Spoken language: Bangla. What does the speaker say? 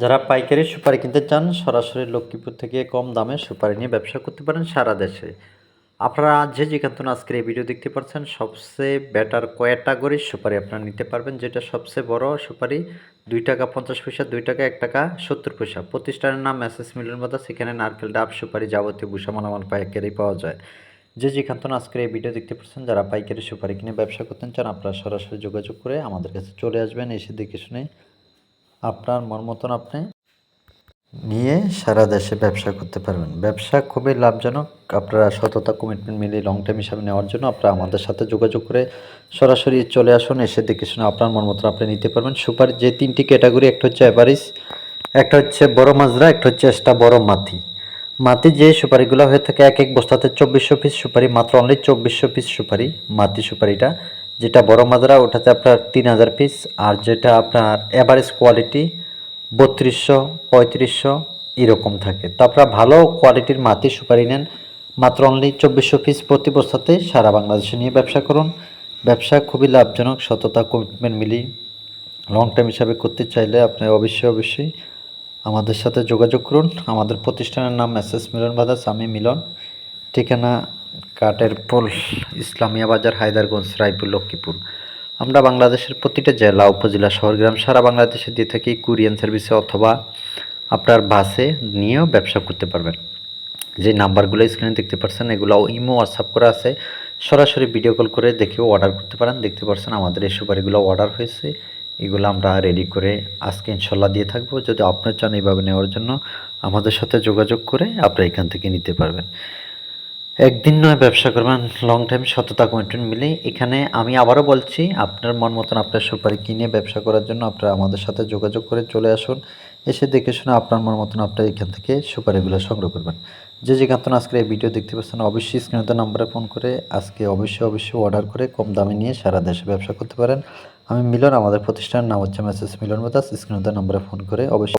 যারা পাইকারি সুপারি কিনতে চান, সরাসরি লক্ষ্মীপুর থেকে কম দামে সুপারি নিয়ে ব্যবসা করতে পারেন সারা দেশে। আপনারা যে যেখান আজকের এই ভিডিও দেখতে পাচ্ছেন, সবচেয়ে বেটার ক্যাটাগরির সুপারি আপনারা নিতে পারবেন, যেটা সবচেয়ে বড় সুপারি, দুই টাকা পঞ্চাশ পয়সা, দুই টাকা এক টাকা সত্তর পয়সা। প্রতিষ্ঠানের নাম এস মিলন বাদা সেখানে নারকেল ডাব, সুপারি যাবতীয় ভূষা মালামাল পাইকারি পাওয়া যায়। যে যেখান আজকের এই ভিডিও দেখতে পাচ্ছেন, যারা পাইকারি সুপারি কিনে ব্যবসা করতে চান, আপনারা সরাসরি যোগাযোগ করে আমাদের কাছে চলে আসবেন, এসে দেখে শুনে আপনার মন মতন আপনি নিয়ে সারা দেশে ব্যবসা করতে পারবেন। ব্যবসা খুবই লাভজনক। আপনারা সততা কমিটমেন্ট মিলিয়ে লং টাইম হিসাবে নেওয়ার জন্য আপনারা আমাদের সাথে যোগাযোগ করে সরাসরি চলে আসুন, এসে দেখে শুনে আপনার মন মতন আপনি নিতে পারবেন। সুপার, যে তিনটি ক্যাটাগরি একটা হচ্ছে অ্যাভারিস একটা হচ্ছে বড় মাজরা, একটা হচ্ছে একটা বড় মাথি মাতি যে সুপারিগুলো হয়ে থাকে, এক এক বস্তাতে চব্বিশশো পিস সুপারি, মাত্র অনলি চব্বিশশো পিস সুপারি মাতি সুপারিটা। যেটা বড় মাজরা ওটাতে আপনার তিন হাজার পিস আর যেটা আপনার অ্যাভারেজ কোয়ালিটি বত্রিশশো, পঁয়ত্রিশশো এরকম থাকে। তো আপনারা ভালো কোয়ালিটির মাটি সুপারি নেন, মাত্র অনলি চব্বিশশো পিস প্রতি বস্তাতে সারা বাংলাদেশে নিয়ে ব্যবসা করুন। ব্যবসা খুবই লাভজনক, সততা কমিটমেন্ট মিলি লং টাইম হিসাবে করতে চাইলে আপনি অবশ্যই অবশ্যই আমাদের সাথে যোগাযোগ করুন। আমাদের প্রতিষ্ঠানের নাম এস এস মিলন বাদাস আমি মিলন। ঠিকানা কাটের পোল, ইসলামিয়া বাজার, হায়দারগঞ্জ, রায়পুর, লক্ষ্মীপুর। আমরা বাংলাদেশের প্রতিটা জেলা, উপজেলা, শহর, গ্রাম, সারা বাংলাদেশে দিয়ে থাকি কুরিয়ান সার্ভিসে অথবা আপনার বাসে নিয়েও ব্যবসা করতে পারবেন। যে নাম্বারগুলো স্ক্রিনে দেখতে পাচ্ছেন এগুলো ইমো হোয়াটসঅ্যাপ করা আছে। সরাসরি ভিডিও কল করে দেখেও অর্ডার করতে পারেন। দেখতে পাচ্ছেন আমাদের এই সুপারিগুলো অর্ডার হয়েছে। এগুলো আমরা রেডি করে আজকে ইনশাল্লাহ দিয়ে থাকব। যদি আপনার চান এইভাবে নেওয়ার জন্য, আমাদের সাথে যোগাযোগ করে আপনারা এখান থেকে নিতে পারবেন। একদিন নয়, ব্যবসা করবেন লং টাইম সততা কমিটমেন্ট মিলে এখানে আমি আবারও বলছি, আপনার মন মতন আপনার সুপারি কিনে ব্যবসা করার জন্য আপনারা আমাদের সাথে যোগাযোগ করে চলে আসুন। এসে দেখে শুনে আপনার মন মতন আপনার এখান থেকে সুপারিগুলো সংগ্রহ করবেন। যে যেখান থেকে আজকে এই ভিডিও দেখতে পাচ্ছেন, অবশ্যই স্ক্রিনে নাম্বারে ফোন করে আজকে অবশ্যই অবশ্যই অর্ডার করে কম দামে নিয়ে সারা দেশে ব্যবসা করতে পারেন। আমি মিলন, আমাদের প্রতিষ্ঠানের নাম হচ্ছে মেসেজ মিলন বাতাস স্ক্রিনে নাম্বারে ফোন করে অবশ্যই